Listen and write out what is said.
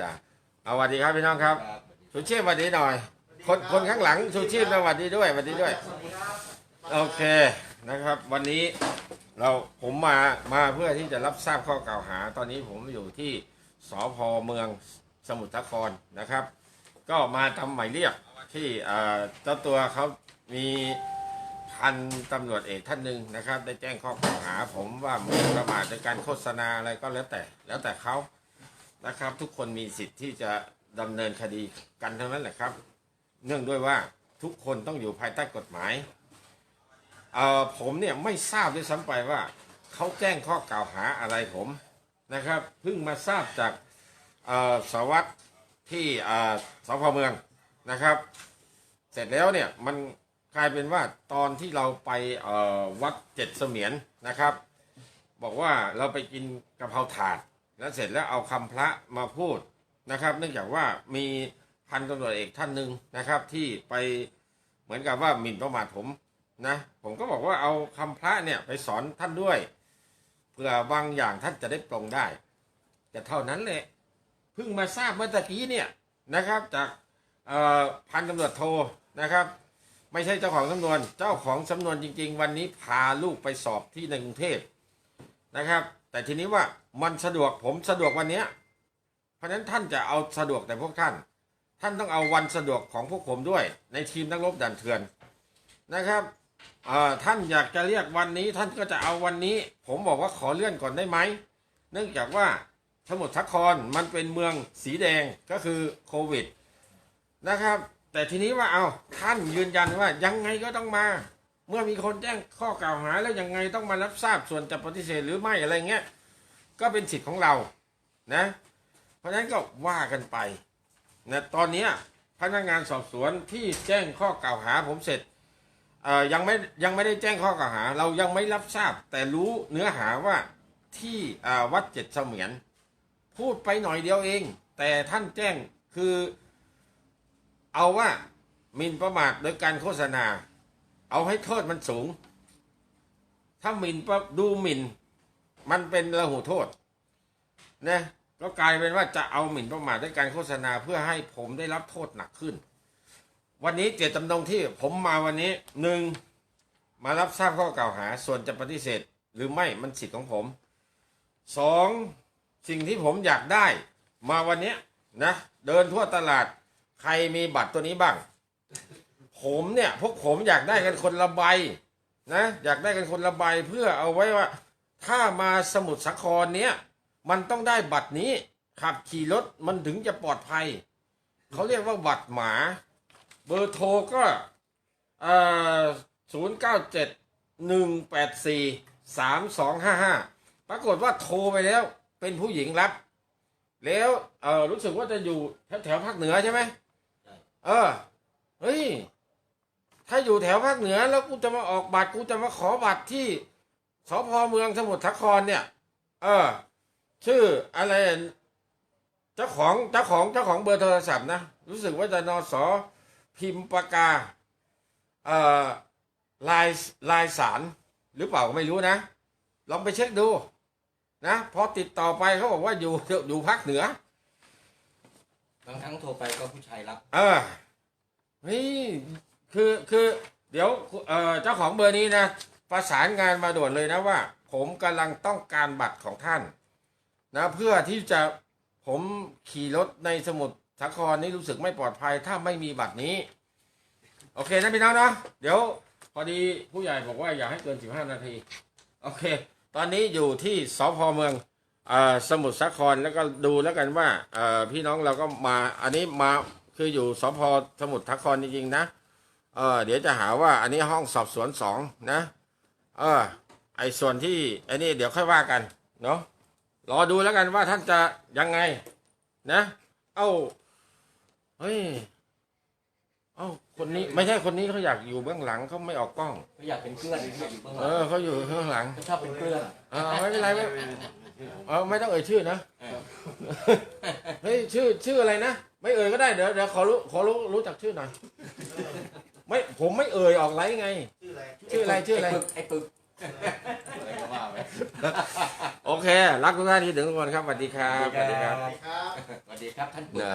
จ่าเอาสวัสดีครับพี่น้องครับครับชูชีพสวัสดีหน่อย คนคนข้างหลังชูชีพสวัสดีด้วยสวัสดีด้วย โอเคนะครับ วันนี้เราผมมามาเพื่อที่จะรับทราบข้อกล่าวหา ตอนนี้ผมอยู่ที่สพเมืองสมุทรสาครนะครับ ก็มาทำหมายเรียกที่เอ่อเจ้าตัวเขามีพันตำรวจเอกท่านหนึ่งนะครับ ได้แจ้งข้อกล่าวหา ผมว่าหมิ่นประมาทในการโฆษณาอะไรก็แล้วแต่ แล้วแต่เขา นะครับ ทุกคนมีสิทธิ์ที่จะดำเนินคดีกันทั้งนั้นแหละครับ เนื่องด้วยว่าทุกคนต้องอยู่ภายใต้กฎหมายเอ่อผมเนี่ยไม่ทราบด้วยซ้ำไปว่าเขาแจ้งข้อกล่าวหาอะไรผมนะครับเพิ่งมาทราบจากเอ่อสวัตรที่เอ่อสพเมืองนะครับ เสร็จแล้วเนี่ยมันกลายเป็นว่าตอนที่เราไปเอ่อวัดเจ็ดเสมียนนะครับ บอกว่าเราไปกินกะเพราถาด แล้วเสร็จแล้วเอาคำพระมาพูดนะครับ เนื่องจากว่ามีพันตำรวจเอกท่านหนึ่งนะครับ ที่ไปเหมือนกับว่าหมิ่นประมาทผมนะผมก็บอกว่าเอาคำพระเนี่ยไปสอนท่านด้วยเพื่อบางอย่างท่านจะได้ปรงได้แต่เท่านั้นแหละเพิ่งมาทราบเมื่อตะกี้เนี่ยนะครับ จากพันตำรวจโทนะครับ ไม่ใช่เจ้าของสำนวนเจ้าของสำนวนจริง ๆ วันนี้พาลูกไปสอบที่ในกรุงเทพ นะครับ แต่ทีนี้ว่ามันสะดวกผมสะดวกวันนี้เพราะฉะนั้นท่านจะเอาสะดวกแต่พวกท่าน ท่านต้องเอาวันสะดวกของพวกผมด้วย ในทีมนักรบด่านเถื่อนนะครับเออท่านอยากจะเรียกวันนี้ ท่านก็จะเอาวันนี้ ผมบอกว่าขอเลื่อนก่อนได้ไหมเนื่องจากว่าสมุทรสาครมันเป็นเมืองสีแดงก็คือโควิดนะครับ แต่ทีนี้ว่าเอาท่านยืนยันว่ายังไงก็ต้องมา เมื่อมีคนแจ้งข้อกล่าวหาแล้วยังไงต้องมารับทราบส่วนจะปฏิเสธหรือไม่อะไรเงี้ยก็เป็นสิทธิ์ของเรานะ เพราะฉะนั้นก็ว่ากันไปนะตอนนี้พนักงานสอบสวนที่แจ้งข้อกล่าวหาผมเสร็จยังไม่ยังไม่ได้แจ้งข้อกล่าวหา เรายังไม่รับทราบ แต่รู้เนื้อหาว่าที่วัดเจ็ดเสมียน พูดไปหน่อยเดียวเอง แต่ท่านแจ้งคือ เอาว่ามินประมาทโดยการโฆษณา เอาให้โทษมันสูง ถ้าหมินประดูหมินมันเป็นระหูโทษนะก็กลายเป็นว่าจะเอาหมิ่นประมาทด้วยการโฆษณาเพื่อให้ผมได้รับโทษหนักขึ้น วันนี้เจตจำนงที่ผมมาวันนี้หนึ่งมารับทราบข้อกล่าวหา ส่วนจะปฏิเสธ หรือไม่มันสิทธิ์ของผมสองสิ่งที่ผมอยากได้ มาวันนี้นะ เดินทั่วตลาดใครมีบัตรตัวนี้บ้าง ผมเนี่ยพวกผมอยากได้กันคนละใบนะอยากได้กันคนละใบเพื่อเอาไว้ว่า ถ้ามาสมุทรสาครเนี้ยมันต้องได้บัตรนี้ขับขี่รถมันถึงจะปลอดภัยเขาเรียกว่าบัตรหมา เบอร์โทรก็ศูนย์เก้าเจ็ดหนึ่งแปดสี่สามสองห้าห้าปรากฏว่าโทรไปแล้วเป็นผู้หญิงรับ แล้วเออรู้สึกว่าจะอยู่แถวแถวภาคเหนือใช่ไหมเออ เฮ้ย ถ้าอยู่แถวภาคเหนือแล้วกูจะมาออกบัตรกูจะมาขอบัตรที่สพเมืองสมุทรสาครเนี่ย เออ ชื่ออะไร เจ้าของเจ้าของเจ้าของเบอร์โทรศัพท์นะรู้สึกว่าจะนสพิมพ์ปากกาเอ่อลายลายสารหรือเปล่าก็ไม่รู้นะ ลองไปเช็คดู นะพอติดต่อไปเขาบอกว่าอยู่อยู่ภาคเหนือบางครั้งโทรไปก็ผู้ชายรับ เออเฮ้ยคือคือ เดี๋ยว เอ่อเจ้าของเบอร์นี้นะประสานงานมาด่วนเลยนะว่า ผมกำลังต้องการบัตรของท่าน นะเพื่อที่จะผมขี่รถในสมุทรสาครนี่รู้สึกไม่ปลอดภัย ถ้าไม่มีบัตรนี้ โอเคนะพี่น้องเนาะเดี๋ยว พอดีผู้ใหญ่บอกว่าอย่าให้เกิน 15 นาที โอเค ตอนนี้อยู่ที่สพเมืองเออสมุทรสาครแล้วก็ดูแล้วกันว่าเออพี่น้องเราก็มาอันนี้มาคืออยู่สพสมุทรสาครจริงๆนะ เออเดี๋ยวจะหาว่าอันนี้ห้องสอบสวนสองนะ เออ ไอ้ส่วนที่ไอ้นี่เดี๋ยวค่อยว่ากัน เนาะรอดูแล้วกันว่าท่านจะยังไง นะ เอ้าเฮ้ยเอ้าคนนี้ไม่ใช่คนนี้เขาอยากอยู่เบื้องหลังเขาไม่ออกกล้อง ไม่อยากเป็นเพื่อนไม่อยากอยู่เบื้องหเอลังอเขาอยู่ข้างหลังเขาชอบเป็นเพื่อนเออไม่เป็นไรไม่เออไม่ต้องเอ่ยชื่อนะเออเฮ้ยชื่อชื่ออะไรนะไม่เอ่ยก็ได้เดี๋ยวเดี๋ยวขอรู้ขอรู้รู้จักชื่อหน่อย ไม่ผมไม่เอ่ยออกไลฟ์ไง ชื่ออะไรชื่ออะไรไอ้ปึกไอ้ปึกอะไรก็ว่าไปโอเค รักทุกท่านที่ถึงทุกคนครับสวัสดีครับสวัสดีครับ สวัสดีครับท่านปุ๊นะ